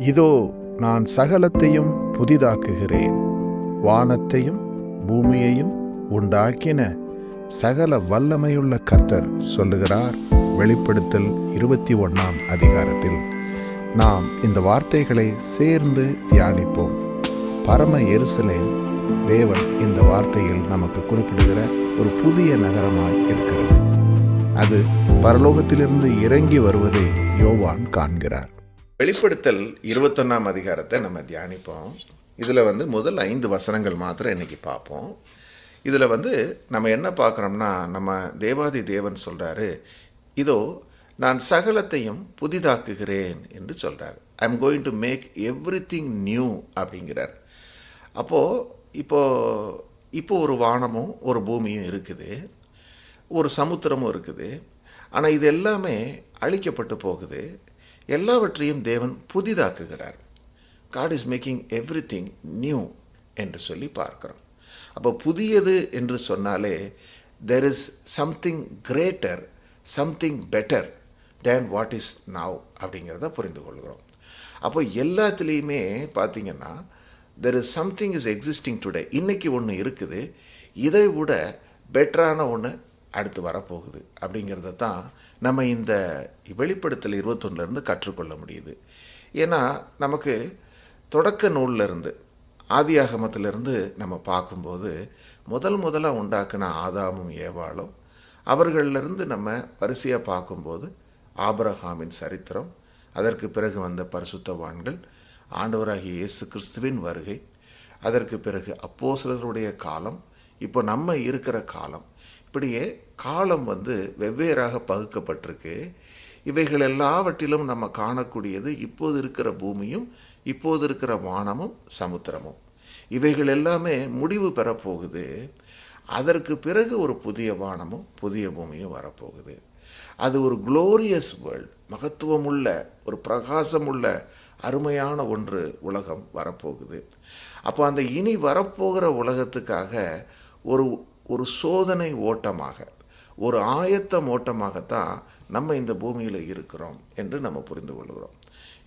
இதோ நான் சகலத்தையும் புதிதாக்குகிறேன். வானத்தையும் பூமியையும் உண்டாக்கின சகல வல்லமையுள்ள கர்த்தர் சொல்லுகிறார். வெளிப்படுத்தல் இருபத்தி ஒன்றாம் அதிகாரத்தில் நாம் இந்த வார்த்தைகளை சேர்ந்து தியானிப்போம். பரம எருசலேம் தேவன் இந்த வார்த்தையில் நமக்கு குறிப்பிடுகிற ஒரு புதிய நகரமாய் இருக்கிறது. அது பரலோகத்திலிருந்து இறங்கி வருவதை யோவான் காண்கிறார். வெளிப்படுத்தல் இருபத்தொன்னாம் அதிகாரத்தை நம்ம தியானிப்போம். இதில் வந்து முதல் ஐந்து வசனங்கள் மாத்திரம் இன்னைக்கு பார்ப்போம். இதில் வந்து நம்ம என்ன பார்க்குறோம்னா நம்ம தேவாதி தேவன் சொல்கிறாரு இதோ நான் சகலத்தையும் புதிதாக்குகிறேன் என்று சொல்கிறார் I am going to make everything new அப்படிங்கிறார். அப்போது இப்போ இப்போ ஒரு வானமும் ஒரு பூமியும் இருக்குது ஒரு சமுத்திரமும் இருக்குது. ஆனால் இது எல்லாமே அழிக்கப்பட்டு போகுது. எல்லாவற்றையும் தேவன் புதிதாக்குகிறார். God is making everything new என்று சொல்லி பார்க்கிறோம். அப்போ புதியது என்று சொன்னாலே there is something greater something better than what is now அப்படிங்கிறத புரிந்து கொள்கிறோம். அப்போ எல்லாத்துலேயுமே பார்த்தீங்கன்னா there is something is existing today இன்றைக்கி ஒன்று இருக்குது. இதை விட பெட்டரான ஒன்று அடுத்து வரப்போகுது. அப்படிங்கிறத தான் நம்ம இந்த வெளிப்படுத்தல் இருபத்தொன்னுலேருந்து கற்றுக்கொள்ள முடியுது. ஏன்னா நமக்கு தொடக்க நூல்லேருந்து ஆதியாகமத்திலிருந்து நம்ம பார்க்கும்போது முதல் முதலாக உண்டாக்கின ஆதாமும் ஏவாளும் அவர்களிலிருந்து நம்ம வரிசையாக பார்க்கும்போது ஆபரஹாமின் சரித்திரம் அதற்கு பிறகு வந்த பரிசுத்தவான்கள் ஆண்டவராகிய இயேசு கிறிஸ்துவின் வருகை அதற்கு பிறகு அப்போஸ்தலருடைய காலம் இப்போ நம்ம இருக்கிற காலம் இப்படியே காலம் வந்து வெவ்வேறாக பகுக்கப்பட்டிருக்கு. இவைகள் எல்லாவற்றிலும் நம்ம காணக்கூடியது இப்போது இருக்கிற பூமியும் இப்போது இருக்கிற வானமும் சமுத்திரமும். இவைகள் எல்லாமே முடிவு பெறப்போகுது. அதற்கு பிறகு ஒரு புதிய வானமும் புதிய பூமியும் வரப்போகுது. அது ஒரு குளோரியஸ் வேர்ல்ட் மகத்துவமுள்ள ஒரு பிரகாசமுள்ள அருமையான ஒன்று உலகம் வரப்போகுது. அப்போ அந்த இனி வரப்போகிற உலகத்துக்காக ஒரு ஒரு சோதனை ஓட்டமாக ஒரு ஆயத்தம் ஓட்டமாகத்தான் நம்ம இந்த பூமியில் இருக்கிறோம் என்று நம்ம புரிந்து கொள்கிறோம்.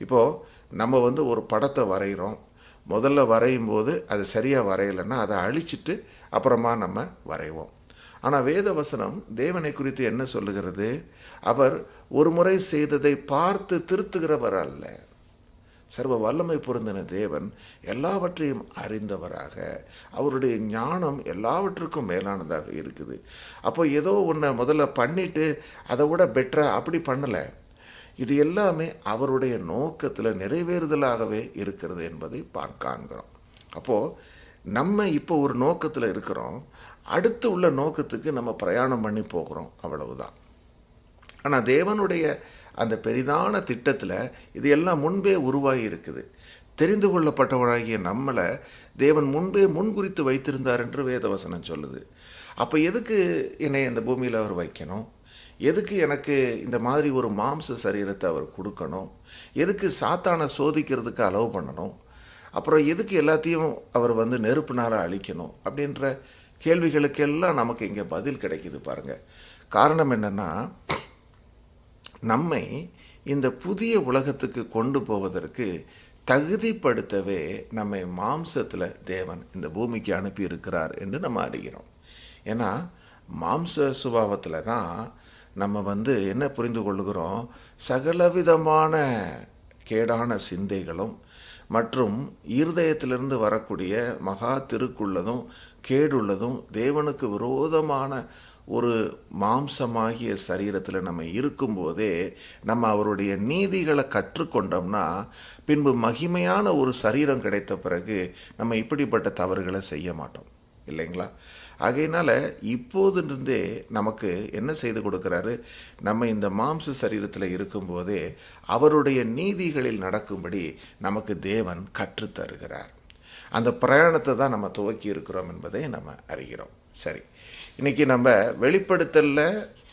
இப்போது நம்ம வந்து ஒரு படத்தை வரைகிறோம். முதல்ல வரையும் போது அது சரியாக வரையலைன்னா அதை அழிச்சிட்டு அப்புறமா நம்ம வரைவோம். ஆனால் வேதவசனம் தேவனை குறித்து என்ன சொல்லுகிறது? அவர் ஒரு முறை செய்ததை பார்த்து திருத்துகிறவர் அல்ல. சர்வ வல்லமை பொருந்தின தேவன் எல்லாவற்றையும் அறிந்தவராக. அவருடைய ஞானம் எல்லாவற்றுக்கும் மேலானதாக இருக்குது. அப்போ ஏதோ ஒன்றை முதல்ல பண்ணிட்டு அதை விட பெட்டராக அப்படி பண்ணலை. இது எல்லாமே அவருடைய நோக்கத்தில் நிறைவேறுதலாகவே இருக்கிறது என்பதை பான் காண்கிறோம். அப்போது நம்ம இப்போ ஒரு நோக்கத்தில் இருக்கிறோம். அடுத்து உள்ள நோக்கத்துக்கு நம்ம பிரயாணம் பண்ணி போகிறோம். அவ்வளவுதான். ஆனால் தேவனுடைய அந்த பெரிதான திட்டத்தில் இது எல்லாம் முன்பே உருவாகி இருக்குது. தெரிந்து கொள்ளப்பட்டவராகிய நம்மளை தேவன் முன்பே முன்குறித்து வைத்திருந்தார் என்று வேதவசனம் சொல்லுது. அப்போ எதுக்கு என்னை இந்த பூமியில் அவர் வைக்கணும்? எதுக்கு எனக்கு இந்த மாதிரி ஒரு மாம்ச சரீரத்தை அவர் கொடுக்கணும்? எதுக்கு சாத்தானை சோதிக்கிறதுக்கு அலோவ் பண்ணணும்? அப்புறம் எதுக்கு எல்லாத்தையும் அவர் வந்து நெருப்புனால அழிக்கணும்? அப்படின்ற கேள்விகளுக்கெல்லாம் நமக்கு இங்கே பதில் கிடைக்கிது பாருங்கள் காரணம் என்னென்னா நம்மை இந்த புதிய உலகத்துக்கு கொண்டு போவதற்கு தகுதிப்படுத்தவே நம்மை மாம்சத்தில் தேவன் இந்த பூமிக்கு அனுப்பி இருக்கிறார் என்று நம்ம அறிகிறோம். ஏன்னா மாம்ச சுபாவத்தில் தான் நம்ம வந்து என்ன புரிந்து கொள்கிறோம் சகலவிதமான கேடான சிந்தைகளும் மற்றும் இருதயத்திலிருந்து வரக்கூடிய மகா திருக்குள்ளதும் கேடுள்ளதும் தேவனுக்கு விரோதமான ஒரு மாம்சமாகிய சரீரத்தில் நம்ம இருக்கும்போதே நம்ம அவருடைய நீதிகளை கற்றுக்கொண்டோம்னா பின்பு மகிமையான ஒரு சரீரம் கிடைத்த பிறகு நம்ம இப்படிப்பட்ட தவறுகளை செய்ய மாட்டோம். இல்லைங்களா? ஆகையினால் இப்போதிருந்தே நமக்கு என்ன செய்து கொடுக்குறாரு? நம்ம இந்த மாம்ச சரீரத்தில் இருக்கும்போதே அவருடைய நீதிகளில் நடக்கும்படி நமக்கு தேவன் கற்றுத்தருகிறார். அந்த பிரயாணத்தை தான் நம்ம துவக்கி இருக்கிறோம் என்பதை நம்ம அறிகிறோம். சரி. இன்னைக்கு நம்ம வெளிப்படுத்தலில்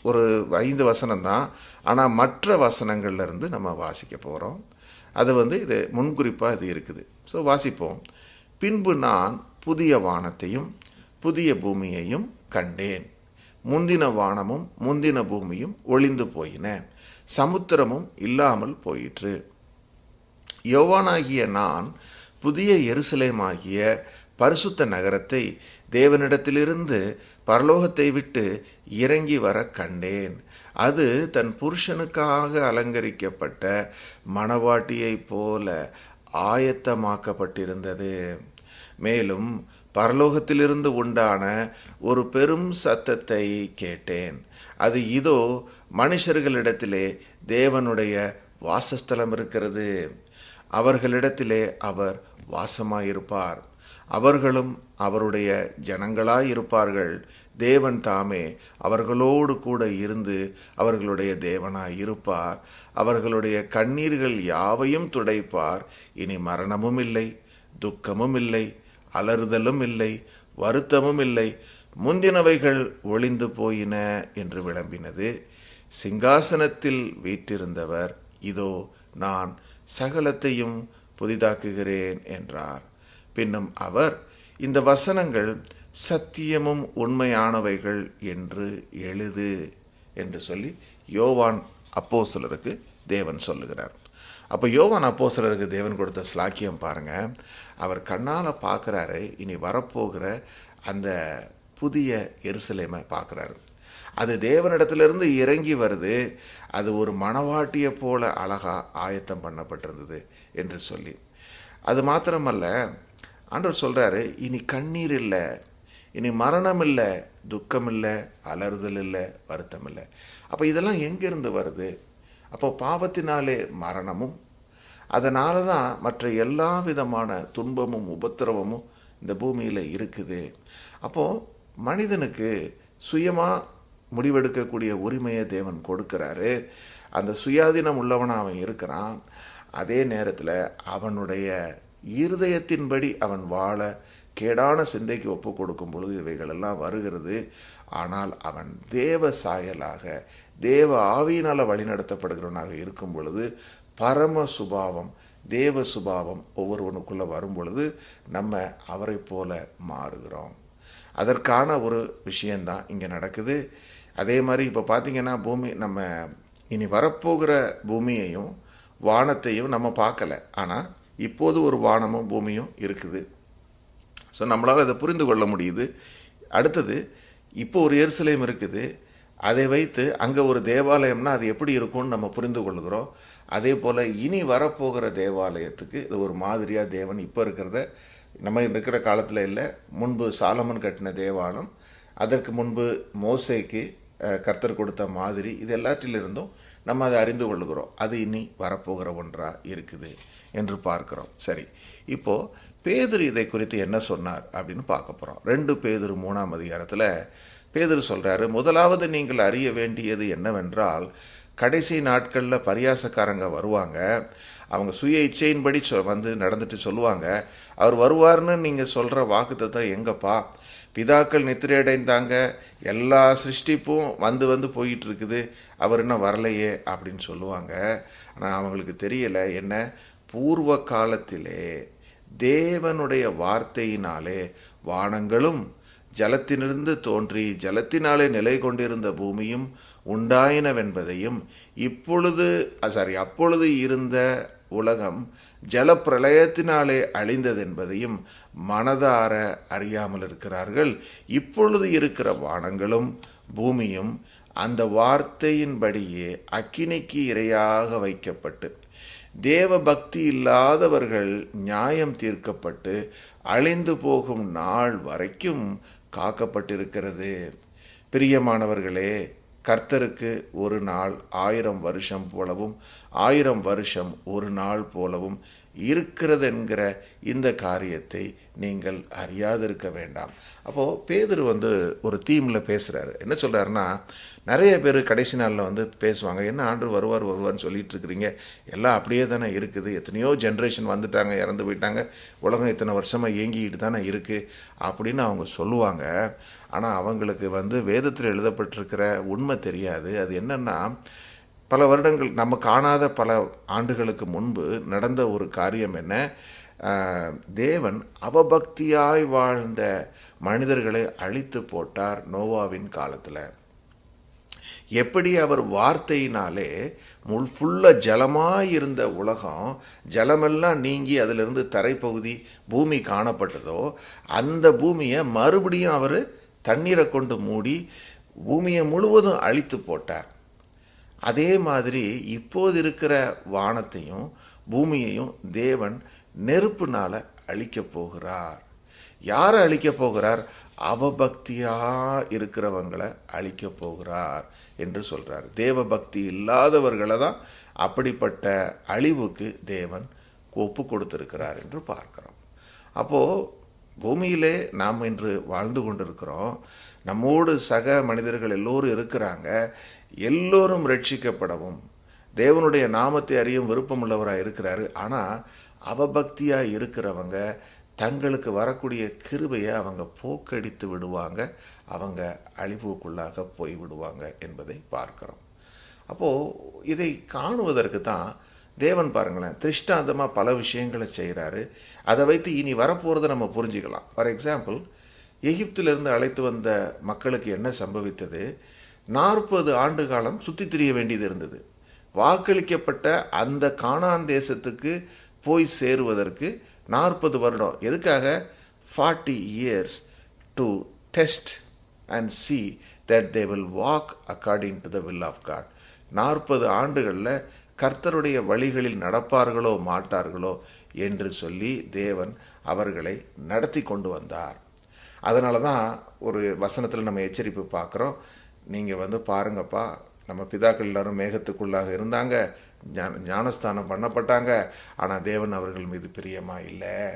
ஒரு ஐந்து வசனம் தான் ஆனால் மற்ற வசனங்கள்லேருந்து நம்ம வாசிக்க போகிறோம் அது வந்து இது முன்குறிப்பாக இது இருக்குது. ஸோ வாசிப்போம். பின்பு நான் புதிய வானத்தையும் புதிய பூமியையும் கண்டேன். முந்தின வானமும் முந்தின பூமியும் ஒளிந்து போயின. சமுத்திரமும் இல்லாமல் போயிற்று. யோவானாகிய நான் புதிய எருசலேமாகிய பரிசுத்த நகரத்தை தேவனிடத்திலிருந்து பரலோகத்தை விட்டு இறங்கி வர கண்டேன். அது தன் புருஷனுக்காக அலங்கரிக்கப்பட்ட மணவாட்டியைப் போல ஆயத்தமாக்கப்பட்டிருந்தது. மேலும் பரலோகத்திலிருந்து உண்டான ஒரு பெரும் சத்தத்தை கேட்டேன். அது இதோ மனுஷர்களிடத்திலே தேவனுடைய வாசஸ்தலம் இருக்கிறது. அவர்களிடத்திலே அவர் வாசமாயிருப்பார். அவர்களும் அவருடைய ஜனங்களாயிருப்பார்கள். தேவன் தாமே அவர்களோடு கூட இருந்து அவர்களுடைய தேவனாய் இருப்பார் அவர்களுடைய கண்ணீர்கள் யாவையும் துடைப்பார். இனி மரணமும் இல்லை துக்கமும் இல்லை அலறுதலும் இல்லை வருத்தமும் இல்லை. முந்தினவைகள் ஒளிந்து போயின என்று விளம்பினது. சிங்காசனத்தில் வீற்றிருந்தவர் இதோ நான் சகலத்தையும் புதிதாக்குகிறேன் என்றார். பின்னும் அவர் இந்த வசனங்கள் சத்தியமும் உண்மையானவைகள் என்று எழுது என்று சொல்லி யோவான் அப்போஸ்தலருக்கு தேவன் சொல்லுகிறார். அப்போ யோவான் அப்போஸ்தலருக்கு தேவன் கொடுத்த ஸ்லாக்கியம் பாருங்கள் அவர் கண்ணால் பார்க்குறாரு. இனி வரப்போகிற அந்த புதிய எருசலேமை பார்க்குறாரு. அது தேவனிடத்திலிருந்து இறங்கி வருது. அது ஒரு மணவாட்டியை போல அழகா ஆயத்தம் பண்ணப்பட்டிருந்தது என்று சொல்லி. அது மாத்திரமல்ல ஆண்டவர் சொல்கிறாரு இனி கண்ணீர் இல்லை இனி மரணம் இல்லை துக்கம் இல்லை அலறுதல் இல்லை வருத்தம் இல்லை. அப்போ இதெல்லாம் எங்கேருந்து வருது? அப்போ பாவத்தினாலே மரணமும் அதனால தான் மற்ற எல்லா விதமான துன்பமும் உபத்திரவமும் இந்த பூமியில் இருக்குது. அப்போது மனிதனுக்கு சுயமாக முடிவெடுக்கக்கூடிய உரிமையை தேவன் கொடுக்குறாரு. அந்த சுயாதீனம் உள்ளவனாக அவன் இருக்கிறான். அதே நேரத்தில் அவனுடைய இருதயத்தின்படி அவன் வாழ கேடான சிந்தைக்கு ஒப்பு கொடுக்கும் பொழுது இவைகளெல்லாம் வருகிறது. ஆனால் அவன் தேவ சாயலாக தேவ ஆவியினால் வழிநடத்தப்படுகிறவனாக இருக்கும் பொழுது பரம சுபாவம் தேவ சுபாவம் ஒவ்வொருவனுக்குள்ளே வரும் பொழுது நம்ம அவரை போல மாறுகிறோம். அதற்கான ஒரு விஷயந்தான் இங்கே நடக்குது. அதே மாதிரி இப்போ பார்த்தீங்கன்னா பூமி நம்ம இனி வரப்போகிற பூமியையும் வானத்தையும் நம்ம பார்க்கல. ஆனால் இப்போது ஒரு வானமும் பூமியும் இருக்குது. ஸோ நம்மளால் அதை புரிந்து கொள்ள முடியுது. அடுத்தது இப்போ ஒரு எருசலேம் இருக்குது. அதை வைத்து அங்கே ஒரு தேவாலயம்னா அது எப்படி இருக்கும்னு நம்ம புரிந்து கொள்கிறோம். அதே போல் இனி வரப்போகிற தேவாலயத்துக்கு இது ஒரு மாதிரியாக தேவன் இப்போ இருக்கிறத நம்ம இருக்கிற காலத்தில் இல்லை முன்பு சாலமன் கட்டின தேவாலயம் அதற்கு முன்பு மோசைக்கு கர்த்தர் கொடுத்த மாதிரி இது எல்லாற்றிலிருந்தும் நம்ம அதை அறிந்து கொள்கிறோம் அது இனி வரப்போகிற ஒன்றாக இருக்குது. என்று பார்க்கிறோம். சரி இப்போது பேதர் இதை குறித்து என்ன சொன்னார் அப்படின்னு பார்க்க போகிறோம் ரெண்டு பேதர் மூணாம் அதிகாரத்தில் பேதர் சொல்கிறாரு முதலாவது நீங்கள் அறிய வேண்டியது என்னவென்றால் கடைசி நாட்களில் பரியாசக்காரங்க வருவாங்க. அவங்க சுய இச்சையின்படி சொ வந்து நடந்துட்டு சொல்லுவாங்க. அவர் வருவார்னு நீங்கள் சொல்கிற வாக்குத்தத்தம் எங்கப்பா? பிதாக்கள் நித்திரையடைந்தாங்க. எல்லா சிருஷ்டிப்பும் வந்து வந்து போயிட்டு இருக்குது. அவர் இன்னும் வரலையே அப்படின்னு சொல்லுவாங்க. ஆனால் அவங்களுக்கு தெரியலை. என்ன? பூர்வ காலத்திலே தேவனுடைய வார்த்தையினாலே வானங்களும் ஜலத்திலிருந்து தோன்றி ஜலத்தினாலே நிலை கொண்டிருந்த பூமியும் உண்டாயினவென்பதையும் இப்பொழுது சாரி அப்பொழுது இருந்த உலகம் ஜலப்பிரளயத்தினாலே அழிந்ததென்பதையும் மனதார அறியாமல் இருக்கிறார்கள். இப்பொழுது இருக்கிற வானங்களும் பூமியும் அந்த வார்த்தையின்படியே அக்கினிக்கு இரையாக வைக்கப்பட்டு தேவ பக்தி இல்லாதவர்கள் நியாயம் தீர்க்கப்பட்டு அழிந்து போகும் நாள் வரைக்கும் காக்கப்பட்டிருக்கிறது. பிரியமானவர்களே கர்த்தருக்கு ஒரு நாள் ஆயிரம் வருஷம் போலவும் ஆயிரம் வருஷம் ஒரு நாள் போலவும் இருக்கிறது என்கிற இந்த காரியத்தை நீங்கள் அறியாதிருக்க வேண்டாம். அப்போது பேதர் வந்து ஒரு தீமில் பேசுகிறாரு என்ன சொல்கிறாருன்னா நிறைய பேர் கடைசி நாளில் வந்து பேசுவாங்க என்ன ஆண்டு வருவார் வருவார்னு சொல்லிட்டு இருக்கிறீங்க எல்லாம் அப்படியே தானே இருக்குது. எத்தனையோ ஜென்ரேஷன் வந்துட்டாங்க இறந்து போயிட்டாங்க. உலகம் இத்தனை வருஷமாக இயங்கிக்கிட்டு தானே இருக்குது அப்படின்னு அவங்க சொல்லுவாங்க. ஆனால் அவங்களுக்கு வந்து வேதத்தில் எழுதப்பட்டிருக்கிற உண்மை தெரியாது. அது என்னென்னா பல வருடங்கள் நம்ம காணாத பல ஆண்டுகளுக்கு முன்பு நடந்த ஒரு காரியம் என்ன? தேவன் அவபக்தியாய் வாழ்ந்த மனிதர்களை அழித்து போட்டார் நோவாவின் காலத்தில். எப்படி அவர் வார்த்தையினாலே முள் ஃபுல்லாக ஜலமாக இருந்த உலகம் ஜலமெல்லாம் நீங்கி அதிலிருந்து தரைப்பகுதி பூமி காணப்பட்டதோ அந்த பூமியை மறுபடியும் அவர் தண்ணீரை கொண்டு மூடி பூமியை முழுவதும் அழித்து போட்டார். அதே மாதிரி இப்போது இருக்கிற வானத்தையும் பூமியையும் தேவன் நெருப்புனால அழிக்கப் போகிறார். யாரை அழிக்க போகிறார்? அவபக்தியா இருக்கிறவங்களை அழிக்க போகிறார் என்று சொல்றார். தேவ பக்தி இல்லாதவர்களை தான் அப்படிப்பட்ட அழிவுக்கு தேவன் ஒப்பு கொடுத்திருக்கிறார் என்று பார்க்கிறோம். அப்போ பூமியிலே நாம் இன்று வாழ்ந்து கொண்டிருக்கிறோம். நம்மோடு சக மனிதர்கள் எல்லோரும் இருக்கிறாங்க. எல்லோரும் ரட்சிக்கப்படவும். தேவனுடைய நாமத்தை அறியும் விருப்பமுள்ளவராக இருக்கிறாரு. ஆனால் அவபக்தியாக இருக்கிறவங்க தங்களுக்கு வரக்கூடிய கிருபையை அவங்க போக்கடித்து விடுவாங்க. அவங்க அழிவுக்குள்ளாக போய் விடுவாங்க என்பதை பார்க்கிறோம். அப்போது இதை காணுவதற்கு தான் தேவன் பாருங்களேன் திருஷ்டாந்தமாக பல விஷயங்களை செய்கிறாரு அதை வைத்து இனி வரப்போகிறத நம்ம புரிஞ்சுக்கலாம். ஃபார் எக்ஸாம்பிள் எகிப்திலிருந்து அழைத்து வந்த மக்களுக்கு என்ன சம்பவித்தது? நாற்பது ஆண்டு காலம் சுற்றி திரிய வேண்டியது இருந்தது. வாக்களிக்கப்பட்ட அந்த காணான் தேசத்துக்கு போய் சேருவதற்கு நாற்பது வருடம். எதுக்காக? Forty years to test and see that they will walk according to the will of God நாற்பது ஆண்டுகளில் கர்த்தருடைய வழிகளில் நடப்பார்களோ மாட்டார்களோ என்று சொல்லி தேவன் அவர்களை நடத்தி கொண்டு வந்தார். அதனால தான் ஒரு வசனத்தில் நம்ம எச்சரிப்பு பார்க்குறோம். நீங்கள் வந்து பாருங்கப்பா நம்ம பிதாக்கள் எல்லாரும் மேகத்துக்குள்ளாக இருந்தாங்க. ஞான ஞானஸ்தானம் பண்ணப்பட்டாங்க. ஆனால் தேவன் அவர்கள் மீது பிரியமாக இல்லை.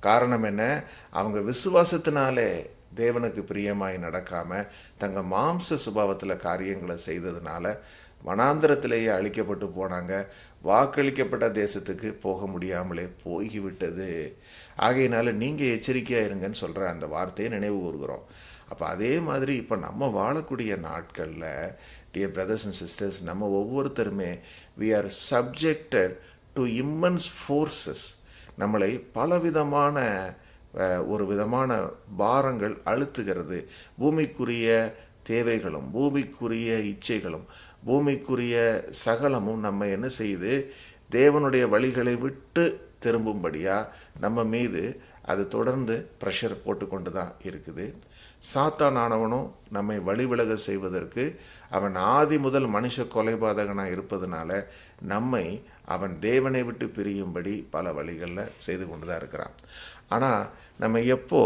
காரணம் என்ன? அவங்க விசுவாசத்தினாலே தேவனுக்கு பிரியமாய் நடக்காமல் தங்க மாம்ச சுபாவத்தில் காரியங்களை செய்ததுனால வனாந்திரத்திலேயே அழிக்கப்பட்டு போனாங்க. வாக்களிக்கப்பட்ட தேசத்துக்கு போக முடியாமலே போய்விட்டது. ஆகையினால நீங்கள் எச்சரிக்கையாக இருங்கன்னு சொல்கிற அந்த வார்த்தையை நினைவு கூறுகிறோம். அப்போ அதே மாதிரி இப்போ நம்ம வாழக்கூடிய நாட்களில் டியர் பிரதர்ஸ் அண்ட் சிஸ்டர்ஸ் நம்ம ஒவ்வொருத்தருமே we are subjected to immense forces நம்மளை பலவிதமான விதமான ஒரு விதமான பாரங்கள் அழுத்துகிறது. பூமிக்குரிய தேவைகளும் பூமிக்குரிய இச்சைகளும் பூமிக்குரிய சகலமும் நம்ம என்ன செய்து தேவனுடைய வழிகளை விட்டு திரும்பும்படியாக நம்ம மீது அது தொடர்ந்து ப்ரெஷர் போட்டுக்கொண்டு தான் இருக்குது. சாத்தானானவனும் நம்மை வழிவிலக செய்வதற்கு அவன் ஆதி முதல் மனுஷ கொலைபாதகனாக இருப்பதனால நம்மை அவன் தேவனை விட்டு பிரியும்படி பல வழிகளில் செய்து கொண்டு தான் இருக்கிறான். ஆனால் நம்ம எப்போ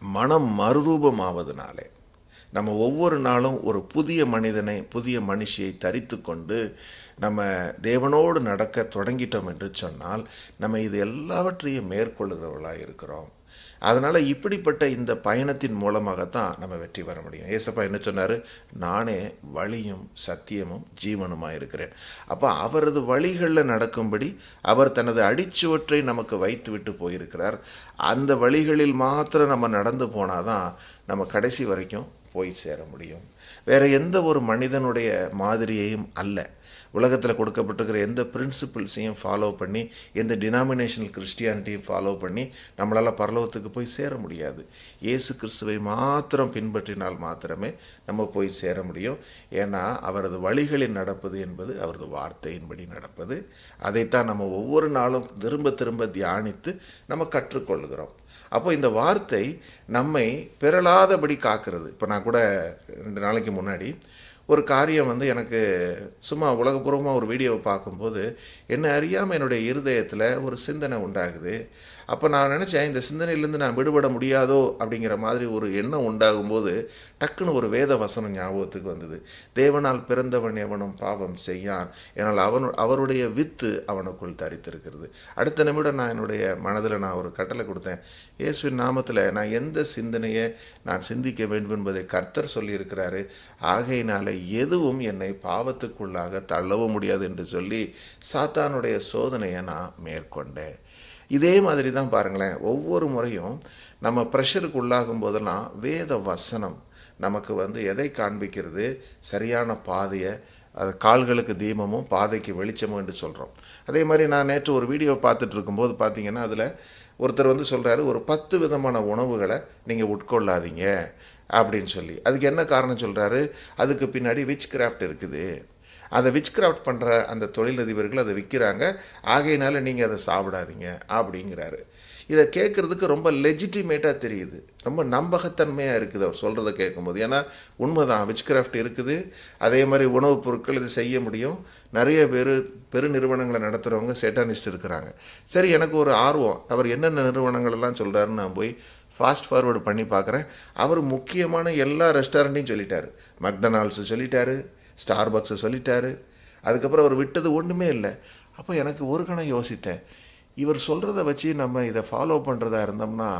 மனம் மறுரூபமாவதுனாலே நம்ம ஒவ்வொரு நாளும் ஒரு புதிய மனிதனை புதிய மனுஷியை தரித்து கொண்டு நம்ம தேவனோடு நடக்க தொடங்கிட்டோம் என்று சொன்னால் நம்ம இது எல்லாவற்றையும் மேற்கொள்கிறவர்களாக இருக்கிறோம். அதனால் இப்படிப்பட்ட இந்த பயணத்தின் மூலமாகத்தான் நம்ம வெற்றி பெற முடியும். ஏசப்பா என்ன சொன்னார்? நானே வழியும் சத்தியமும் ஜீவனுமாக இருக்கிறேன். அப்போ அவரது வழிகளில் நடக்கும்படி அவர் தனது அடிச்சுவற்றை நமக்கு வைத்து விட்டு போயிருக்கிறார். அந்த வழிகளில் மாத்திரம் நம்ம நடந்து போனாதான் நம்ம கடைசி வரைக்கும் போய் சேர முடியும். வேற எந்த ஒரு மனிதனுடைய மாதிரியையும் அல்ல. உலகத்தில் கொடுக்கப்பட்டிருக்கிற எந்த பிரின்சிபிள்ஸையும் ஃபாலோ பண்ணி எந்த டினாமினேஷனல் கிறிஸ்டியானிட்டியும் ஃபாலோ பண்ணி நம்மளால் பரலோகத்துக்கு போய் சேர முடியாது. இயேசு கிறிஸ்துவை மாத்திரம் பின்பற்றினால் மாத்திரமே நம்ம போய் சேர முடியும். ஏன்னா அவரது வழிகளில் நடப்பது என்பது அவரது வார்த்தையின்படி நடப்பது. அதைத்தான் நம்ம ஒவ்வொரு நாளும் திரும்ப திரும்ப தியானித்து நம்ம கற்றுக்கொள்கிறோம். அப்போ இந்த வார்த்தை நம்மை பிறளாதபடி காக்கிறது. இப்போ நான் கூட ரெண்டு நாளைக்கு முன்னாடி ஒரு காரியம் வந்து எனக்கு சும்மா உலகபூர்வமாக ஒரு வீடியோவை பார்க்கும்போது என்னை அறியாமல் என்னுடைய இருதயத்தில் ஒரு சிந்தனை உண்டாகுது. அப்போ நான் நினச்சேன் இந்த சிந்தனையிலேருந்து நான் விடுபட முடியாதோ அப்படிங்கிற மாதிரி ஒரு எண்ணம் உண்டாகும்போது டக்குன்னு ஒரு வேத வசனம் ஞாபகத்துக்கு வந்தது. தேவனால் பிறந்தவன் எவனும் பாவம் செய்யான் என்னால் அவனு அவருடைய வித்து அவனுக்குள் தரித்திருக்கிறது. அடுத்த நிமிடம் நான் என்னுடைய மனதில் நான் ஒரு கட்டளை கொடுத்தேன். இயேசுவின் நாமத்தில் நான் எந்த சிந்தனையை நான் சிந்திக்க வேண்டும் என்பதை கர்த்தர் சொல்லியிருக்கிறாரு. ஆகையினால எதுவும் என்னை பாவத்துக்குள்ளாக தள்ளவும் முடியாது என்று சொல்லி சாத்தானுடைய சோதனையை நான் மேற்கொண்டேன். இதே மாதிரி தான் பாருங்களேன் ஒவ்வொரு முறையும் நம்ம ப்ரெஷருக்கு உள்ளாகும் போதெல்லாம் வேத வசனம் நமக்கு வந்து எதை காண்பிக்கிறது? சரியான பாதையை அது கால்களுக்கு தீபமும் பாதைக்கு வெளிச்சமும் என்று சொல்கிறோம் அதே மாதிரி நான் நேற்று ஒரு வீடியோ பார்த்துட்டு இருக்கும்போது பார்த்தீங்கன்னா அதில் ஒருத்தர் வந்து சொல்கிறாரு ஒரு பத்து விதமான உணவுகளை நீங்கள் உட்கொள்ளாதீங்க அப்படின்னு சொல்லி. அதுக்கு என்ன காரணம் சொல்கிறாரு அதுக்கு பின்னாடி விச் கிராஃப்ட் இருக்குது. அதை விச் கிராஃப்ட் பண்ணுற அந்த தொழிலதிபர்கள் அதை விற்கிறாங்க ஆகையினால நீங்கள் அதை சாப்பிடாதீங்க அப்படிங்கிறாரு. இதை கேட்குறதுக்கு ரொம்ப லெஜிட்டிமேட்டாக தெரியுது. ரொம்ப நம்பகத்தன்மையாக இருக்குது அவர் சொல்கிறத கேட்கும்போது. ஏன்னா உண்மைதான் விச் கிராஃப்ட் இருக்குது. அதே மாதிரி உணவுப் பொருட்கள் இது செய்ய முடியும். நிறைய பேர் பெருநிறுவனங்களை நடத்துகிறவங்க செட்டானிஸ்ட் இருக்கிறாங்க. சரி எனக்கு ஒரு ஆர்வம். அவர் என்னென்ன நிறுவனங்கள்லாம் சொல்கிறாருன்னு நான் போய் ஃபாஸ்ட் ஃபார்வேர்டு பண்ணி பார்க்குறேன். அவர் முக்கியமான எல்லா ரெஸ்டாரண்ட்டையும் சொல்லிட்டார். மக்டனால்ஸு சொல்லிட்டாரு. ஸ்டார் பக்ஸை சொல்லிட்டாரு. அதுக்கப்புறம் அவர் விட்டது ஒன்றுமே இல்லை. அப்போ எனக்கு ஒரு கணம் யோசித்தேன். இவர் சொல்கிறத வச்சு நம்ம இதை ஃபாலோ பண்ணுறதா இருந்தோம்னா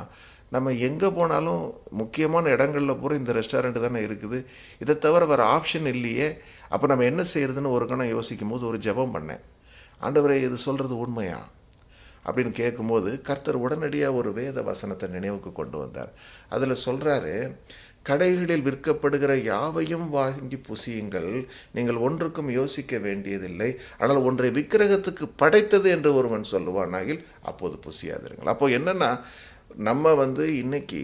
நம்ம எங்கே போனாலும் முக்கியமான இடங்களில் பூரா இந்த ரெஸ்டாரண்ட் தானே இருக்குது. இதை தவிர வேறு ஆப்ஷன் இல்லையே. அப்போ நம்ம என்ன செய்கிறதுன்னு ஒரு கணம் யோசிக்கும் போது ஒரு ஜெபம் பண்ணேன். ஆண்டவரே இது சொல்கிறது உண்மையா? அப்படின்னு கேட்கும்போது கர்த்தர் உடனடியாக ஒரு வேத வசனத்தை நினைவுக்கு கொண்டு வந்தார். அதில் சொல்கிறாரு கடைகளில் விற்கப்படுகிற யாவையும் வாங்கி புசியுங்கள். நீங்கள் ஒன்றுக்கும் யோசிக்க வேண்டியதில்லை. ஆனால் ஒன்றை விக்கிரகத்துக்கு படைத்தது என்று ஒருவன் சொல்லுவான் ஆகில் அப்போது புசியாதிருங்கள். அப்போ என்னன்னா நம்ம வந்து இன்னைக்கு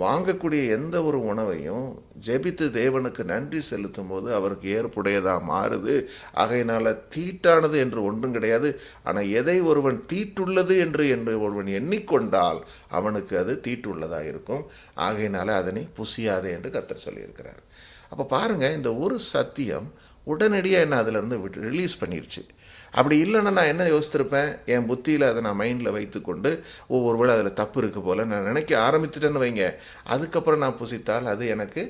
வாங்கக்கூடிய எந்த ஒரு உணவையும் ஜெபித்து தேவனுக்கு நன்றி செலுத்தும் போது அவருக்கு ஏற்புடையதாக மாறுது. ஆகையினால் தீட்டானது என்று ஒன்றும் கிடையாது. ஆனால் எதை ஒருவன் தீட்டுள்ளது என்று என்று ஒருவன் எண்ணிக்கொண்டால் அவனுக்கு அது தீட்டுள்ளதாக இருக்கும். ஆகையினால அதனை புசியாதே என்று கத்தர் சொல்லியிருக்கிறார். அப்போ பாருங்கள் இந்த ஒரு சத்தியம் உடனடியாக என்ன அதிலிருந்து ரிலீஸ் பண்ணிருச்சு. அப்படி இல்லைன்னா நான் என்ன யோசித்திருப்பேன்? என் புத்தியில் அதை நான் மைண்டில் வைத்துக்கொண்டு ஒவ்வொரு வேளை அதில் தப்பு இருக்குது போல் நான் நினைக்க ஆரம்பிச்சிட்டேன்னு வைங்க. அதுக்கப்புறம் நான் புசித்தால் அது எனக்கு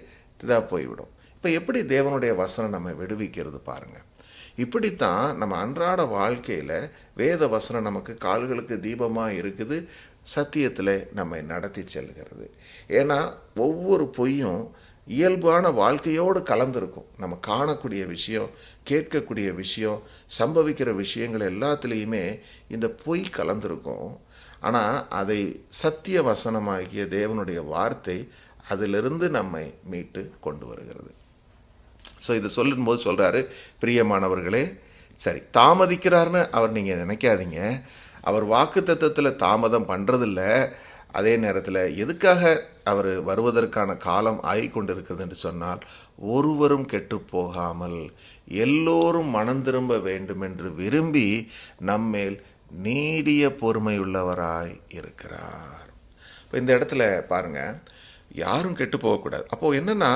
இதாக போய்விடும். இப்போ எப்படி தேவனுடைய வசனம் நம்ம விடுவிக்கிறது பாருங்கள் இப்படித்தான் நம்ம அன்றாட வாழ்க்கையில் வேத வசனம் நமக்கு கால்களுக்கு தீபமாக இருக்குது சத்தியத்தில் நம்மை நடத்தி செல்கிறது. ஏன்னா ஒவ்வொரு பொய்யும் இயல்பான வாழ்க்கையோடு கலந்துருக்கும். நம்ம காணக்கூடிய விஷயம் கேட்கக்கூடிய விஷயம் சம்பவிக்கிற விஷயங்கள் எல்லாத்துலேயுமே இந்த பொய் கலந்துருக்கும். ஆனால் அதை சத்திய வசனமாகிய தேவனுடைய வார்த்தை அதிலிருந்து நம்மை மீட்டு கொண்டு வருகிறது. ஸோ இது சொல்லும்போது சொல்கிறாரு பிரியமானவர்களே சரி தாமதிக்கிறார்னு அவர் நீங்கள் நினைக்காதீங்க. அவர் வாக்கு தத்துவத்தில் தாமதம் பண்ணுறதில்ல அதே நேரத்தில் எதுக்காக அவர் வருவதற்கான காலம் ஆகி கொண்டிருக்கிறது என்று சொன்னால் ஒருவரும் கெட்டு போகாமல் எல்லோரும் மனம் திரும்ப வேண்டும் என்று விரும்பி நம்மேல் நீடிய பொறுமையுள்ளவராய் இருக்கிறார். இப்போ இந்த இடத்துல பாருங்க யாரும் கெட்டு போகக்கூடாது. அப்போது என்னென்னா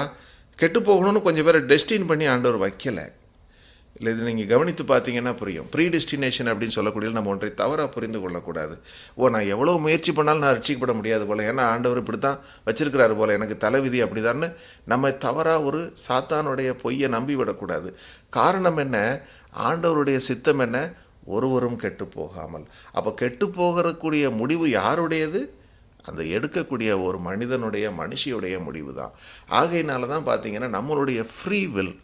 கெட்டு போகணும்னு கொஞ்சம் பேரை டெஸ்டின் பண்ணி ஆண்டவர் வைக்கலை. இல்லை இது நீங்கள் கவனித்து பார்த்தீங்கன்னா புரியும். ப்ரீ டெஸ்டினேஷன் அப்படின்னு சொல்லக்கூடிய நம்ம ஒன்றை தவறாக புரிந்து கொள்ளக்கூடாது. ஓ நான் எவ்வளோ முயற்சி பண்ணாலும் நான் ரட்சிக்கப்பட முடியாது போல். ஏன்னா ஆண்டவர் இப்படி தான் வச்சிருக்கிறாரு போல். எனக்கு தலைவிதி அப்படிதான்னு நம்ம தவறாக ஒரு சாத்தானுடைய பொய்யை நம்பி விடக்கூடாது காரணம் என்ன? ஆண்டவருடைய சித்தம் என்ன? ஒருவரும் கெட்டு போகாமல். அப்போ கெட்டு போகக்கூடிய முடிவு யாருடையது? அந்த எடுக்கக்கூடிய ஒரு மனிதனுடைய மனுஷியுடைய முடிவு தான் ஆகையினால தான் பார்த்தீங்கன்னா நம்மளுடைய ஃப்ரீ வில்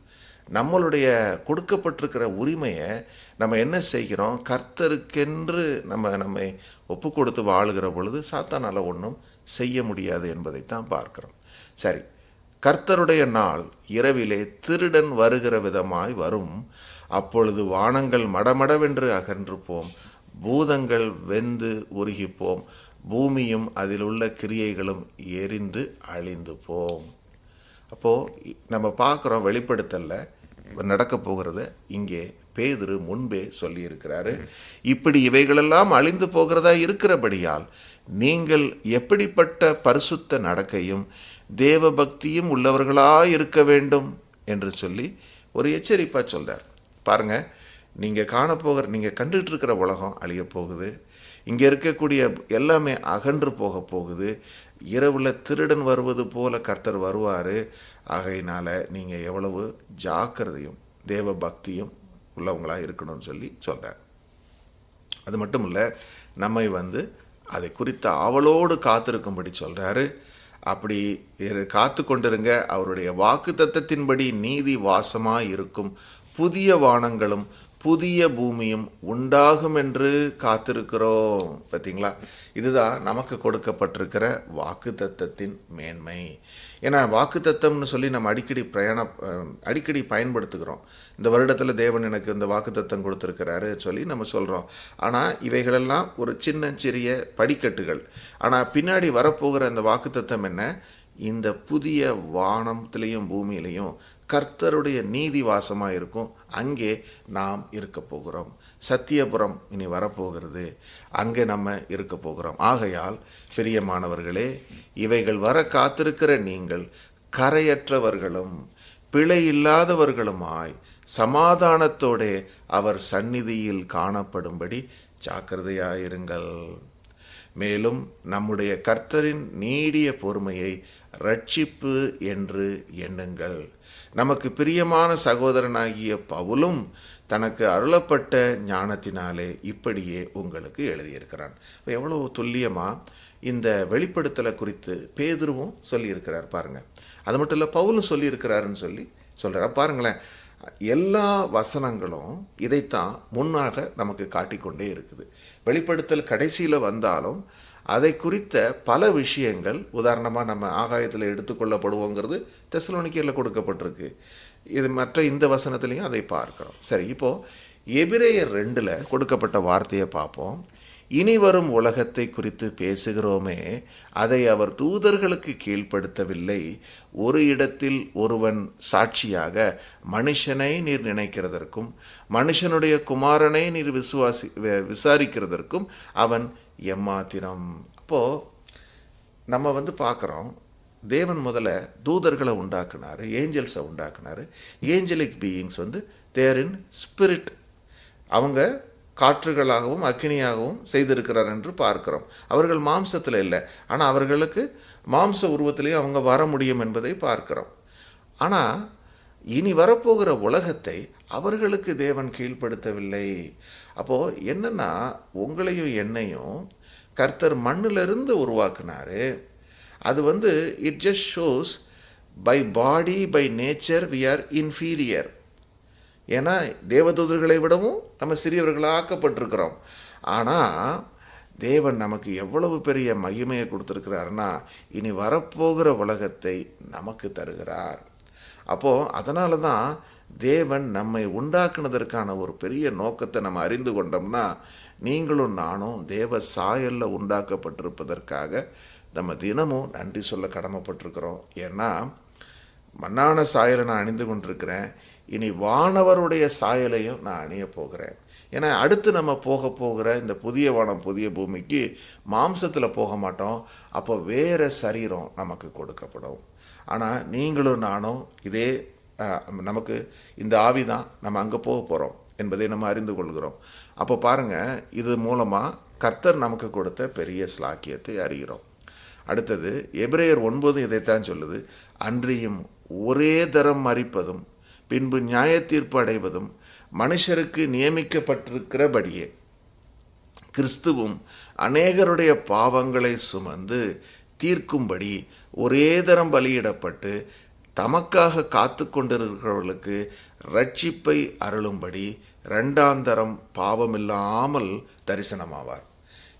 நம்மளுடைய கொடுக்கப்பட்டிருக்கிற உரிமையை நம்ம என்ன செய்கிறோம்? கர்த்தருக்கென்று நம்ம நம்மை ஒப்பு கொடுத்து வாழுகிற பொழுது சாத்தானால் ஒன்றும் செய்ய முடியாது என்பதைத்தான் பார்க்கிறோம். சரி கர்த்தருடைய நாள் இரவிலே திருடன் வருகிற விதமாய் வரும். அப்பொழுது வானங்கள் மடமடவென்று அகன்று போம் பூதங்கள் வெந்து உருகிப்போம். பூமியும் அதில் உள்ள கிரியைகளும் எரிந்து அழிந்து போம். அப்போது நம்ம பார்க்குறோம் வெளிப்படுத்தலை நடக்க போகிறத. இங்கே பேதுரு முன்பே சொல்லியிருக்கிறாரு. இப்படி இவைகளெல்லாம் அழிந்து போகிறதா இருக்கிறபடியால் நீங்கள் எப்படிப்பட்ட பரிசுத்த நடக்கையும் தேவ பக்தியும் உள்ளவர்களாக இருக்க வேண்டும் என்று சொல்லி ஒரு எச்சரிப்பாக சொல்றார். பாருங்க நீங்கள் காணப்போகிற நீங்கள் கண்டுட்டு இருக்கிற உலகம் அழிய போகுது. இங்கே இருக்கக்கூடிய எல்லாமே அகன்று போக போகுது. இரவில் திருடன் வருவது போல கர்த்தர் வருவார். ஆகையினால நீங்கள் எவ்வளவு ஜாக்கிரதையும் தேவ பக்தியும் உள்ளவங்களாக இருக்கணும்னு சொல்லி சொல்கிறார் அது மட்டும் இல்லை நம்மை வந்து அதை குறித்த அவளோடு காத்திருக்கும்படி சொல்கிறாரு அப்படி காத்து கொண்டிருங்க. அவருடைய வாக்கு தத்தத்தின்படி நீதி வாசமாக இருக்கும் புதிய வானங்களும் புதிய பூமியும் உண்டாகும் என்று காத்திருக்கிறோம். பார்த்தீங்களா இதுதான் நமக்கு கொடுக்கப்பட்டிருக்கிற வாக்கு தத்தத்தின் மேன்மை. ஏன்னா வாக்கு தத்தம்னு சொல்லி நம்ம அடிக்கடி பிரயாண அடிக்கடி பயன்படுத்துகிறோம். இந்த வருடத்தில் தேவன் எனக்கு இந்த வாக்கு தத்தம் கொடுத்துருக்கிறாரு சொல்லி நம்ம சொல்கிறோம் ஆனால் இவைகளெல்லாம் ஒரு சின்ன சிறிய படிக்கட்டுகள். ஆனால் பின்னாடி வரப்போகிற அந்த வாக்கு தத்தம் என்ன? இந்த புதிய வானத்திலையும் பூமியிலையும் கர்த்தருடைய நீதி வாசமாக இருக்கும். அங்கே நாம் இருக்க போகிறோம். சத்தியபுரம் இனி வரப்போகிறது. அங்கே நம்ம இருக்க போகிறோம். ஆகையால் பிரியமானவர்களே இவைகள் வர காத்திருக்கிற நீங்கள் கரையற்றவர்களும் பிழை இல்லாதவர்களுமாய் சமாதானத்தோடே அவர் சந்நிதியில் காணப்படும்படி ஜாக்கிரதையாயிருங்கள். மேலும் நம்முடைய கர்த்தரின் நீடிய பொறுமையை ரட்சிப்பு என்று எண்ணுங்கள். நமக்கு பிரியமான சகோதரனாகிய பவுலும் தனக்கு அருளப்பட்ட ஞானத்தினாலே இப்படியே உங்களுக்கு எழுதியிருக்கிறான். எவ்வளோ துல்லியமாக இந்த வெளிப்படுத்தலை குறித்து பேதுருவும் சொல்லியிருக்கிறார் பாருங்கள் அது மட்டும் இல்லை பவுலும் சொல்லியிருக்கிறாருன்னு சொல்லி சொல்கிறார் பாருங்களேன் எல்லா வசனங்களும் இதைத்தான் முன்னாக நமக்கு காட்டிக்கொண்டே இருக்குது. வெளிப்படுத்தல் கடைசியில் வந்தாலும் அதை குறித்த பல விஷயங்கள் உதாரணமாக நம்ம ஆகாயத்தில் எடுத்துக்கொள்ளப்படுவோங்கிறது தெசலோனிக்கையில் கொடுக்கப்பட்டிருக்கு. இது மற்ற இந்த வசனத்துலேயும் அதை பார்க்கிறோம். சரி இப்போது எபிரேயர் ரெண்டில் கொடுக்கப்பட்ட வார்த்தையை பார்ப்போம். இனி வரும் உலகத்தை குறித்து பேசுகிறோமே அதை அவர் தூதர்களுக்கு கீழ்ப்படுத்தவில்லை. ஒரு இடத்தில் ஒருவன் சாட்சியாக மனுஷனை நீர் நினைக்கிறதற்கும் மனுஷனுடைய குமாரனை நீர் விசுவாசி விசாரிக்கிறதற்கும் அவன் எம்மாத்திரம் அப்போது நம்ம வந்து பார்க்குறோம் தேவன் முதல்ல தூதர்களை உண்டாக்குனார் ஏஞ்சல்ஸை உண்டாக்குனார். ஏஞ்சலிக் பீயிங்ஸ் வந்து தேர் இன் ஸ்பிரிட் அவங்க காற்றுகளாகவும் அக்கினியாகவும் செய்திருக்கிறார் என்று பார்க்கிறோம். அவர்கள் மாம்சத்தில் இல்லை. ஆனால் அவர்களுக்கு மாம்ச உருவத்திலையும் அவங்க வர முடியும் என்பதை பார்க்கிறோம். ஆனால் இனி வரப்போகிற உலகத்தை அவர்களுக்கு தேவன் கீழ்ப்படுத்தவில்லை. அப்போ என்னன்னா உங்களையும் என்னையும் கர்த்தர் மண்ணிலிருந்து உருவாக்குனாரு. அது வந்து it just shows by body by nature we are inferior ஏன்னா தேவதூதர்களை விடவும் நம்ம சிறியவர்களாக ஆக்கப்பட்டிருக்கிறோம் ஆனால் தேவன் நமக்கு எவ்வளவு பெரிய மகிமையை கொடுத்துருக்கிறாருன்னா இனி வரப்போகிற உலகத்தை நமக்கு தருகிறார். அப்போது அதனால தான் தேவன் நம்மை உண்டாக்குனதற்கான ஒரு பெரிய நோக்கத்தை நம்ம அறிந்து கொண்டோம்னா நீங்களும் நானும் தேவ சாயலில் உண்டாக்கப்பட்டிருப்பதற்காக நம்ம தினமும் நன்றி சொல்ல கடமைப்பட்டிருக்கிறோம். ஏன்னா மண்ணான சாயலை நான் அணிந்து கொண்டிருக்கிறேன். இனி வானவருடைய சாயலையும் நான் அணிய போகிறேன். ஏன்னா அடுத்து நம்ம போக போகிற இந்த புதிய வானம் புதிய பூமிக்கு மாம்சத்தில் போக மாட்டோம். அப்போ வேறு சரீரம் நமக்கு கொடுக்கப்படும். ஆனால் நீங்களும் நானும் இதே நமக்கு இந்த ஆவி தான் நம்ம அங்கே போக போகிறோம் என்பதை நம்ம அறிந்து கொள்கிறோம். அப்போ பாருங்க இது மூலமாக கர்த்தர் நமக்கு கொடுத்த பெரிய ஸ்லாக்கியத்தை அறிகிறோம். அடுத்தது எபிரேயர் ஒன்பது இதைத்தான் சொல்லுது அன்றியும் ஒரே தரம் மறிப்பதும் பின்பு நியாய தீர்ப்பு அடைவதும் மனுஷருக்கு நியமிக்கப்பட்டிருக்கிறபடியே கிறிஸ்துவும் அநேகருடைய பாவங்களை சுமந்து தீர்க்கும்படி ஒரே தரம் பலியிடப்பட்டு தமக்காக காத்து கொண்டிருக்கிறவர்களுக்கு ரட்சிப்பை அருளும்படி ரெண்டாந்தரம் பாவமில்லாமல் தரிசனமாவார்.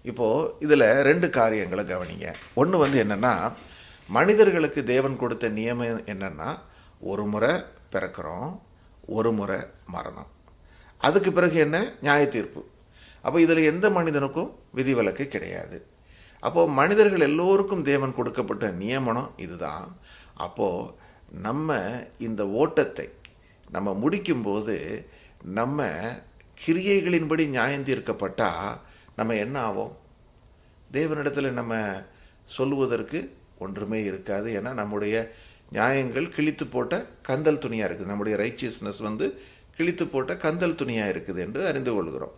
இப்போது இதில் ரெண்டு காரியங்களை கவனிங்க. ஒன்று வந்து என்னென்னா மனிதர்களுக்கு தேவன் கொடுத்த நியமம் என்னென்னா ஒரு முறை பிறக்கிறோம் ஒரு முறை மரணம். அதுக்கு பிறகு என்ன? நியாய தீர்ப்பு அப்போ இதில் எந்த மனிதனுக்கும் விதிவிலக்கு கிடையாது. அப்போது மனிதர்கள் எல்லோருக்கும் தேவன் கொடுக்கப்பட்ட நியமனம் இதுதான். அப்போது நம்ம இந்த ஓட்டத்தை நம்ம முடிக்கும்போது நம்ம கிரியைகளின்படி நியாயம் தீர்க்கப்பட்டால் நம்ம என்ன ஆகும் தேவனிடத்தில் நம்ம சொல்லுவதற்கு ஒன்றுமே இருக்காது. ஏன்னா நம்முடைய நியாயங்கள் கிழித்து போட்ட கந்தல் துணியாக இருக்குது. நம்முடைய ரைச்சியஸ்னஸ் வந்து கிழித்து போட்ட கந்தல் துணியாக இருக்குது என்று அறிந்து கொள்கிறோம்.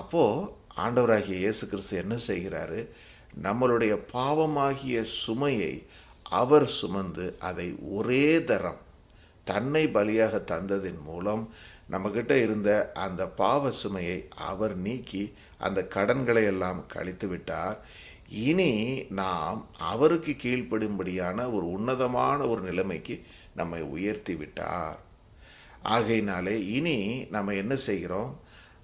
அப்போது ஆண்டவராகிய இயேசு கிறிஸ்து என்ன செய்கிறாரு? நம்மளுடைய பாவமாகிய சுமையை அவர் சுமந்து அதை ஒரே தரம் தன்னை பலியாக தந்ததின் மூலம் நம்மக்கிட்ட இருந்த அந்த பாவ சுமையை அவர் நீக்கி அந்த கடன்களை எல்லாம் கழித்து விட்டார். இனி நாம் அவருக்கு கீழ்ப்படும்படியான ஒரு உன்னதமான ஒரு நிலைமைக்கு நம்மை உயர்த்தி விட்டார். ஆகையினாலே இனி நம்ம என்ன செய்கிறோம்?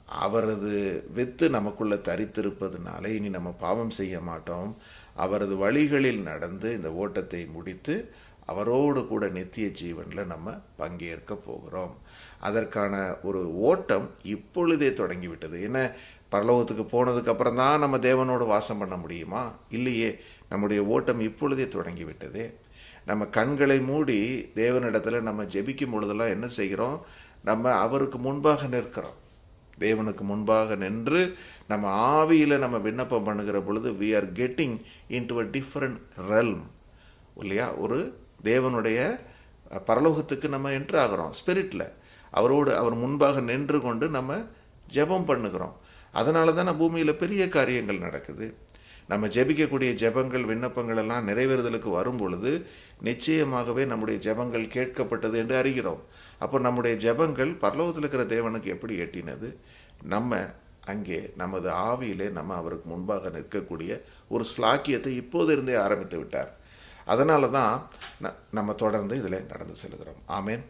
அவரது வித்து நமக்குள்ளே தரித்திருப்பதுனால இனி நம்ம பாவம் செய்ய மாட்டோம். அவரது வழிகளில் நடந்து இந்த ஓட்டத்தை முடித்து அவரோடு கூட நித்திய ஜீவனில் நம்ம பங்கேற்க போகிறோம். அதற்கான ஒரு ஓட்டம் இப்பொழுதே தொடங்கிவிட்டது. என்ன பரலோகத்துக்கு போனதுக்கப்புறம் தான் நம்ம தேவனோடு வாசம் பண்ண முடியுமா? இல்லையே நம்முடைய ஓட்டம் இப்பொழுதே தொடங்கிவிட்டதே. நம்ம கண்களை மூடி தேவனிடத்தில் நம்ம ஜெபிக்கும் பொழுதெல்லாம் என்ன செய்கிறோம்? நம்ம அவருக்கு முன்பாக நிற்கிறோம். தேவனுக்கு முன்பாக நின்று நம்ம ஆவியில் நம்ம விண்ணப்பம் பண்ணுகிற பொழுது we are getting into a different realm இல்லையா? ஒரு தேவனுடைய பரலோகத்துக்கு நம்ம என்ட்ரு ஆகிறோம். ஸ்பிரிட்டில் அவரோடு அவர் முன்பாக நின்று கொண்டு நம்ம ஜெபம் பண்ணுகிறோம். அதனால தான் பூமியில் பெரிய காரியங்கள் நடக்குது. நம்ம ஜெபிக்கக்கூடிய ஜெபங்கள் விண்ணப்பங்கள் எல்லாம் நிறைவேறுதலுக்கு வரும் பொழுது நிச்சயமாகவே நம்முடைய ஜெபங்கள் கேட்கப்பட்டது என்று அறிகிறோம். அப்போ நம்முடைய ஜெபங்கள் பரலோகத்தில் இருக்கிற தேவனுக்கு எப்படி எட்டினது? நம்ம அங்கே நமது ஆவியிலே நம்ம அவருக்கு முன்பாக நிற்கக்கூடிய ஒரு ஸ்லாக்கியத்தை இப்போது இருந்தே ஆரம்பித்து விட்டார். அதனால தான் ந- நம்ம தொடர்ந்து இதில் நடந்து செல்கிறோம். ஆமேன்.